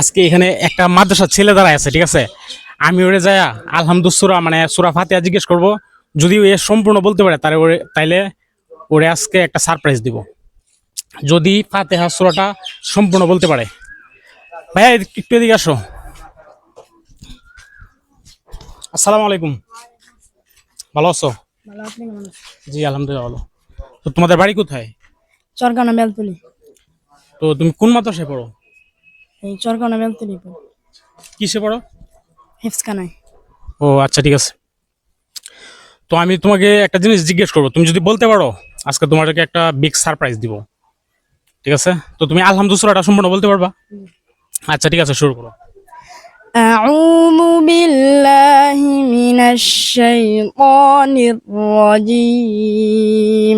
আজকে এখানে একটা মাদ্রাসার ছেলে দাঁড়ায় আছে ঠিক আছে? আমি ওরে যায় আলহামদুসুরা মানে সুরা ফাতিয়া জিজ্ঞেস করব যদি এ সম্পূর্ণ বলতে পারে তাহলে ওরে তাইলে ওরে আজকে একটা সারপ্রাইজ দিব। যদি ফাতেহা সুরাটা সম্পূর্ণ বলতে পারে। ভাইয়া একটু এদিকে আসো। আসসালামু আলাইকুম। ভালো আছো? জি আলহামদুলিল্লাহ ভালো। তো তোমাদের বাড়ি কোথায়? চরকানা বেলতলি তো তুমি কোন মাদ্রাসায় পড়ো? এই চরকানা বেলতলি কিসে পড়ো হিফসখানায় ও আচ্ছা ঠিক আছে তো আমি তোমাকে একটা জিনিস জিজ্ঞেস করবো তুমি যদি বলতে পারো আজকে তোমাদেরকে একটা বিগ সারপ্রাইজ দিব ঠিক আছে তো তুমি আলহামদুসুরাটা সম্পূর্ণ বলতে পারবা আচ্ছা ঠিক আছে শুরু করো أعوذ بالله من الشيطان الرجيم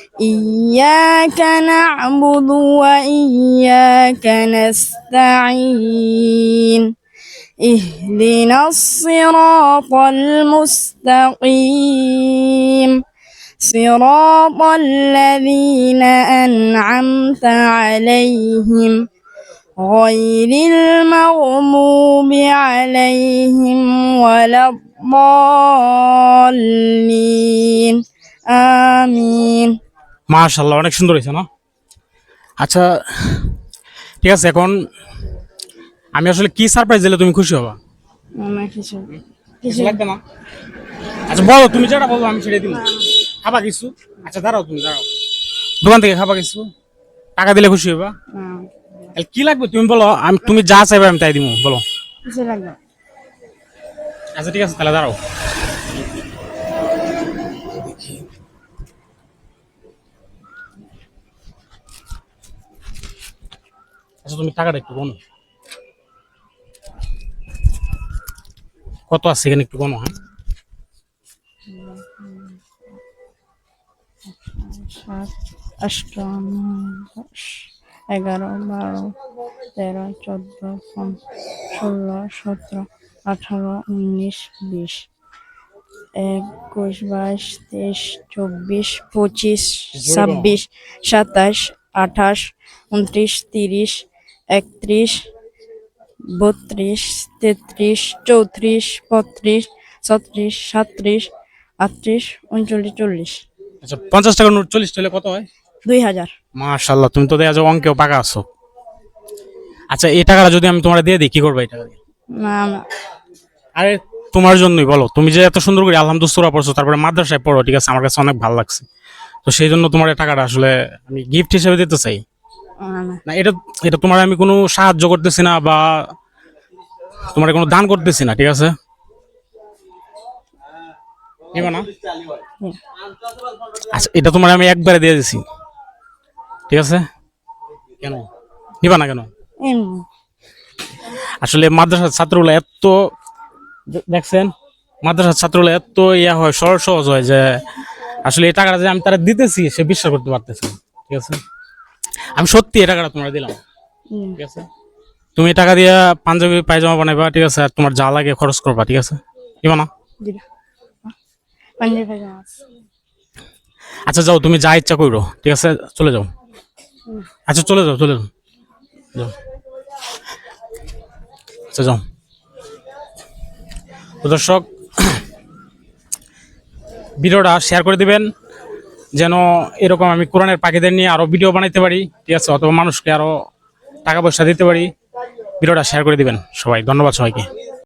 إياك نعبد وإياك نستعين. اهدنا الصراط المستقيم. صراط الذين أنعمت عليهم غير المغضوب عليهم ولا الضالين. آمين. মাশাল্লাহ অনেক সুন্দর হয়েছে না? আচ্ছা ঠিক আছে এখন আমি আসলে কি সারপ্রাইজ দিলে তুমি খুশি হবা? কিছু কিছু লাগবে না? আচ্ছা বলো তুমি যেটা বলো আমি সেটাই দিব। খাবা কিছু? আচ্ছা দাঁড়াও তুমি দাঁড়াও। দোকান থেকে খাবা কিছু? টাকা দিলে খুশি হবা? তাহলে কি লাগবে? তুমি বলো আমি তুমি যা চাইবে আমি তাই দিব বলো। লাগবে আচ্ছা ঠিক আছে তাহলে দাঁড়াও। আচ্ছা তুমি টাকাটা একটু গনো কত আছে এখানে একটু গনো হ্যাঁ? সাত আষ্ট দশ এগারো বারো তেরো চোদ্দ ষোলো সতেরো আঠারো উনিশ বিশ একুশ বাইশ তেইশ চব্বিশ পঁচিশ ছাব্বিশ সাতাশ আঠাশ উনত্রিশ তিরিশ একত্রিশ বত্রিশ তেত্রিশ চৌত্রিশ পঁয়ত্রিশ ছত্রিশ সাতত্রিশ আটত্রিশ উনচল্লিশ চল্লিশ। আচ্ছা পঞ্চাশ টাকা নোট চল্লিশ টাকা কত হয়? দুই হাজার। মাশাল্লাহ তুমি তো দেখা যাও অঙ্কেও পাকা আছো। আচ্ছা এই টাকাটা যদি আমি তোমার দিয়ে দিই কি করবে এই টাকা দিয়ে? না না, আরে তোমার জন্যই বলো। তুমি যে এত সুন্দর করে আলহামদুসুরা পড়ছো তারপরে মাদ্রাসায় পড়ো ঠিক আছে আমার কাছে অনেক ভালো লাগছে। তো সেই জন্য তোমার এই টাকাটা আসলে আমি গিফট হিসেবে দিতে চাই। না, এটা এটা তোমার আমি কোনো সাহায্য করতেছি না বা তোমার কোনো দান করতেছি না ঠিক আছে? না? আচ্ছা এটা তোমার আমি একবারে দিয়ে দিছি। ঠিক আছে? কেন? নিবা না কেন? আসলে মাদ্রাসার ছাত্রগুলো এত দেখছেন? মাদ্রাসার ছাত্রগুলো এত ইয়া হয় সহজ সহজ হয় যে আসলে এই টাকাটা যে আমি তারা দিতেছি সে বিশ্বাস করতে পারতেছে ঠিক আছে? আমি সত্যি এই টাকাটা তোমরা দিলাম। ঠিক আছে? তুমি টাকা দিয়ে পাঞ্জাবি পায়জামা বানাইবা ঠিক আছে? আর তোমার যা লাগে খরচ করবা ঠিক আছে? দিবা না। আচ্ছা যাও তুমি যা ইচ্ছা করো ঠিক আছে? চলে যাও। আচ্ছা চলে যাও চলে যাও। যাও। আচ্ছা যাও। দর্শক ভিডিওটা শেয়ার করে দিবেন। যেন এরকম আমি কোরআনের পাখিদের নিয়ে আরও ভিডিও বানাইতে পারি, ঠিক আছে? অথবা মানুষকে আরও টাকা পয়সা দিতে পারি। ভিডিওটা শেয়ার করে দিবেন সবাই। ধন্যবাদ সবাইকে।